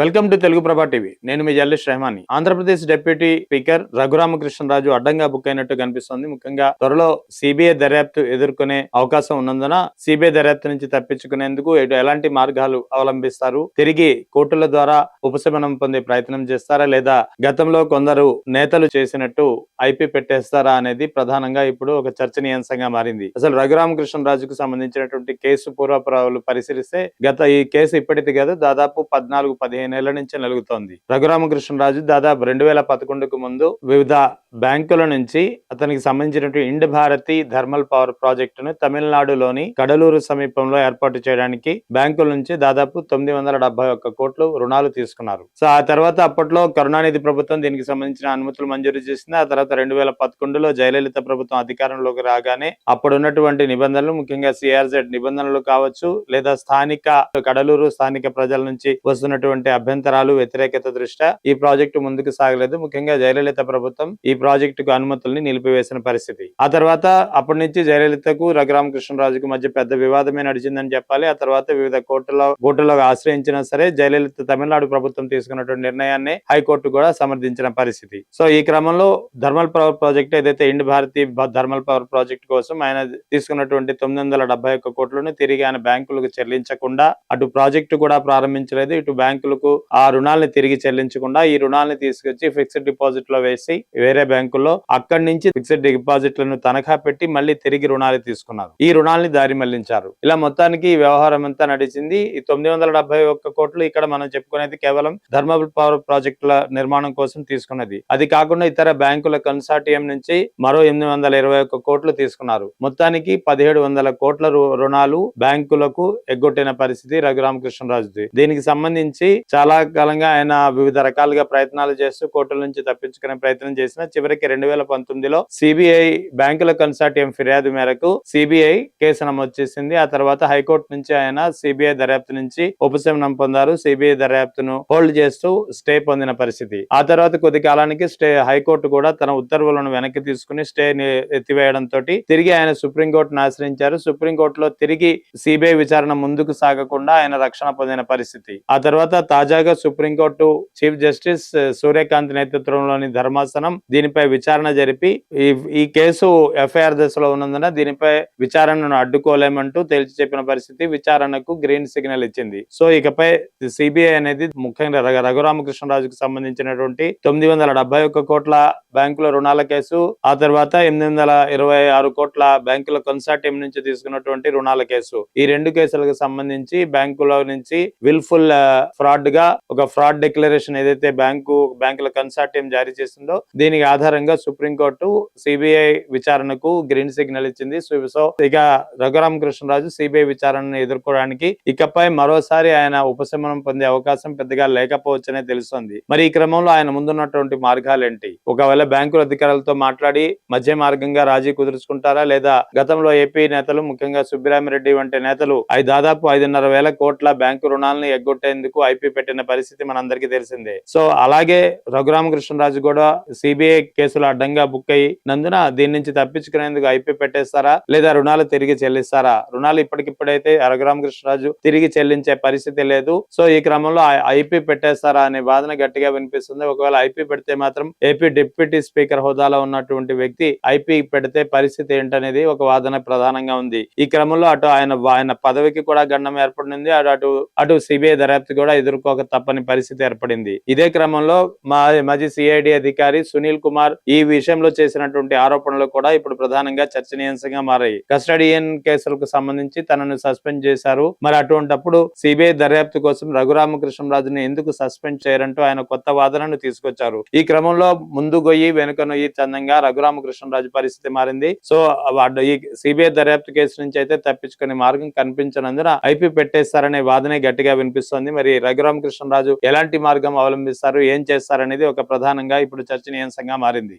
Welcome to Telugu Prabha TV. నేను మీ Jallish Rehmani. Andhra Pradesh deputy speaker Raghurama Krishna Raju అడ్డంగా బుక్ అయినట్టు కనిపిస్తోంది. ముఖ్యంగా త్వరలో సిబిఐ దర్యాప్తు ఎదుర్కొనే అవకాశం ఉన్నందున సిబిఐ దర్యాప్తు నుంచి తప్పించుకునేందుకు ఎలాంటి మార్గాలు అవలంబిస్తారు? తిరిగి కోర్టుల ద్వారా ఉపశమనం పొందే ప్రయత్నం చేస్తారా? లేదా గతంలో కొందరు నేతలు చేసినట్టు ఐపీ పెట్టేస్తారా అనేది ప్రధానంగా ఇప్పుడు ఒక చర్చనీయాంశంగా మారింది. అసలు రఘురామకృష్ణరాజుకు సంబంధించినటువంటి కేసు పూర్వపురావులు పరిశీలిస్తే గత ఈ కేసు ఇప్పటిది కాదు దాదాపు పద్నాలుగు పదిహేను నెల నుంచి నలుగుతోంది. రఘురామకృష్ణరాజు దాదాపు రెండు వేల పదకొండుకు ముందు వివిధ బ్యాంకుల నుంచి అతనికి సంబంధించినటువంటి ఇండ్ భారతి థర్మల్ పవర్ ప్రాజెక్టును తమిళనాడులోని కడలూరు సమీపంలో ఏర్పాటు చేయడానికి బ్యాంకుల నుంచి దాదాపు తొమ్మిది వందల డెబ్బై ఒక్క కోట్లు రుణాలు తీసుకున్నారు. సో ఆ తర్వాత అప్పట్లో కరుణానిధి ప్రభుత్వం దీనికి సంబంధించిన అనుమతులు మంజూరు చేసింది. ఆ తర్వాత రెండు వేల పదకొండులో జయలలిత ప్రభుత్వం అధికారంలోకి రాగానే అప్పుడు ఉన్నటువంటి నిబంధనలు ముఖ్యంగా సిఆర్జెడ్ నిబంధనలు కావచ్చు లేదా స్థానిక కడలూరు స్థానిక ప్రజల నుంచి వస్తున్నటువంటి అభ్యంతరాలు వ్యతిరేకత దృష్ట్యా ఈ ప్రాజెక్టు ముందుకు సాగలేదు. ముఖ్యంగా జయలలిత ప్రభుత్వం ఈ ప్రాజెక్టుకు అనుమతుల్ని నిలిపివేసిన పరిస్థితి. ఆ తర్వాత అప్పటి నుంచి జయలలితకు రఘురామకృష్ణరాజుకు మధ్య పెద్ద వివాదమే నడిచిందని చెప్పాలి. ఆ తర్వాత వివిధ కోర్టులో కోర్టులో ఆశ్రయించినా సరే జయలలిత తమిళనాడు ప్రభుత్వం తీసుకున్నటువంటి నిర్ణయాన్ని హైకోర్టు కూడా సమర్థించిన పరిస్థితి. సో ఈ క్రమంలో థర్మల్ పవర్ ప్రాజెక్ట్ ఏదైతే Ind Barath thermal power project కోసం ఆయన తీసుకున్నటువంటి తొమ్మిది వందల డెబ్బై ఒక్క కోట్లను తిరిగి ఆయన బ్యాంకులకు చెల్లించకుండా అటు ప్రాజెక్టు కూడా ప్రారంభించలేదు. ఇటు బ్యాంకులకు ఆ రుణాలను తిరిగి చెల్లించకుండా ఈ రుణాలను తీసుకొచ్చి ఫిక్స్డ్ డిపాజిట్లో వేసి వేరే బ్యాంకుల్లో అక్కడి నుంచి ఫిక్స్డ్ డిపాజిట్లను తనఖా పెట్టి మళ్ళీ తిరిగి రుణాలు తీసుకున్నారు. ఈ రుణాలని దారి మళ్ళించారు. ఇలా మొత్తానికి ఈ వ్యవహారం అంతా నడిచింది. ఈ తొమ్మిది వందల డెబ్బై ఒక్క కోట్లు ఇక్కడ మనం చెప్పుకునేది కేవలం ధర్మల్ పవర్ ప్రాజెక్టుల నిర్మాణం కోసం తీసుకున్నది. అది కాకుండా ఇతర బ్యాంకుల కన్సార్టియం నుంచి మరో ఎనిమిది వందల ఇరవై ఒక్క కోట్లు తీసుకున్నారు. మొత్తానికి పదిహేడు వందల కోట్ల రు- రుణాలు బ్యాంకులకు ఎగ్గొట్టిన పరిస్థితి రఘురామకృష్ణరాజుది. దీనికి సంబంధించి చాలా కాలంగా ఆయన వివిధ రకాలుగా ప్రయత్నాలు చేస్తూ కోర్టుల నుంచి తప్పించుకునే ప్రయత్నం చేసిన చివరికి రెండు వేల పంతొమ్మిదిలో సిబిఐ బ్యాంకుల కన్సార్టియం ఫిర్యాదు మేరకు సిబిఐ కేసు నమోదు చేసింది. ఆ తర్వాత హైకోర్టు నుంచి ఆయన సిబిఐ దర్యాప్తు నుంచి ఉపశమనం పొందారు. సిబిఐ దర్యాప్తును హోల్డ్ చేస్తూ స్టే పొందిన పరిస్థితి. ఆ తర్వాత కొద్ది కాలానికి స్టే హైకోర్టు కూడా తన ఉత్తర్వులను వెనక్కి తీసుకుని స్టే ఎత్తివేయడం తోటి తిరిగి ఆయన సుప్రీంకోర్టును ఆశ్రయించారు. సుప్రీంకోర్టులో తిరిగి సిబిఐ విచారణ ముందుకు సాగకుండా ఆయన రక్షణ పొందిన పరిస్థితి. ఆ తర్వాత తాజాగా సుప్రీంకోర్టు చీఫ్ జస్టిస్ సూర్యకాంత్ నేతృత్వంలోని ధర్మాసనం దీని దీనిపై విచారణ జరిపి ఈ ఈ కేసు ఎఫ్ఐఆర్ దశలో ఉన్నందున దీనిపై విచారణను అడ్డుకోలేమంటూ తేల్చి చెప్పిన పరిస్థితి విచారణకు గ్రీన్ సిగ్నల్ ఇచ్చింది. సో ఇకపై సిబిఐ అనేది ముఖ్యంగా రఘురామకృష్ణరాజుకు సంబంధించినటువంటి తొమ్మిది వందల డెబ్బై ఒక్క కోట్ల బ్యాంకుల రుణాల కేసు ఆ తర్వాత ఎనిమిది వందల ఇరవై ఆరు కోట్ల బ్యాంకుల కన్సార్టియం నుంచి తీసుకున్నటువంటి రుణాల కేసు. ఈ రెండు కేసులకు సంబంధించి బ్యాంకుల నుంచి విల్ఫుల్ ఫ్రాడ్గా ఒక ఫ్రాడ్ డిక్లరేషన్ ఏదైతే బ్యాంకు బ్యాంకుల కన్సార్టియం జారీ చేసిందో దీనికి ఆధారంగా సుప్రీంకోర్టు సిబిఐ విచారణకు గ్రీన్ సిగ్నల్ ఇచ్చింది. సో ఇక రఘురామ కృష్ణరాజు సిబిఐ విచారణను ఎదుర్కోవడానికి ఇకపై మరోసారి ఆయన ఉపశమనం పొందే అవకాశం పెద్దగా లేకపోవచ్చనే తెలుస్తోంది. మరి ఈ క్రమంలో ఆయన ముందున్నటువంటి మార్గాలేంటి ఒకవేళ బ్యాంకుల అధికారులతో మాట్లాడి మధ్య మార్గంగా రాజీ కుదుర్చుకుంటారా? లేదా గతంలో ఏపీ నేతలు ముఖ్యంగా సుబ్బిరామిరెడ్డి వంటి నేతలు ఐ దాదాపు ఐదున్నర వేల కోట్ల బ్యాంకు రుణాలను ఎగ్గొట్టేందుకు ఐపీ పెట్టిన పరిస్థితి మనందరికీ తెలిసిందే. సో అలాగే రఘురామకృష్ణరాజు కూడా సిబిఐ కేసులు అడ్డంగా బుక్ అయ్యి నందున దీని నుంచి తప్పించుకునేందుకు ఐపీ పెట్టేస్తారా? లేదా రుణాలు తిరిగి చెల్లిస్తారా? రుణాలు ఇప్పటికిప్పుడైతే రఘురామకృష్ణరాజు తిరిగి చెల్లించే పరిస్థితి లేదు. సో ఈ క్రమంలో ఐపీ పెట్టేస్తారా అనే వాదన గట్టిగా వినిపిస్తుంది. ఒకవేళ ఐపీ పెడితే మాత్రం ఏపీ డిప్యూటీ స్పీకర్ హోదాలో ఉన్నటువంటి వ్యక్తి ఐపీ పెడితే పరిస్థితి ఏంటనేది ఒక వాదన ప్రధానంగా ఉంది. ఈ క్రమంలో అటు ఆయన ఆయన పదవికి కూడా గండం ఏర్పడింది. అటు అటు అటు సిబిఐ దర్యాప్తు కూడా ఎదుర్కోక తప్పని పరిస్థితి ఏర్పడింది. ఇదే క్రమంలో మా మాజీ సిఐడి అధికారి సునీల్ కుమార్ ఈ విషయంలో చేసినటువంటి ఆరోపణలు కూడా ఇప్పుడు ప్రధానంగా చర్చనీయాంశంగా మారాయి. కస్టడియన్ కేసులకు సంబంధించి తనను సస్పెండ్ చేశారు. మరి అటువంటప్పుడు సిబిఐ దర్యాప్తు కోసం రఘురామకృష్ణరాజుని ఎందుకు సస్పెండ్ చేయరంటూ ఆయన కొత్త వాదనను తీసుకొచ్చారు. ఈ క్రమంలో ముందు గొయ్యి వెనుక నొయ్యి చందంగా రఘురామకృష్ణరాజు పరిస్థితి మారింది. సో ఈ సిబిఐ దర్యాప్తు కేసు నుంచి అయితే తప్పించుకునే మార్గం కనిపించనందున ఐపీ పెట్టేస్తారనే వాదనే గట్టిగా వినిపిస్తోంది. మరి రఘురామకృష్ణరాజు ఎలాంటి మార్గం అవలంబిస్తారు? ఏం చేస్తారనేది ఒక ప్రధానంగా ఇప్పుడు చర్చనీయాంశంగా మారింది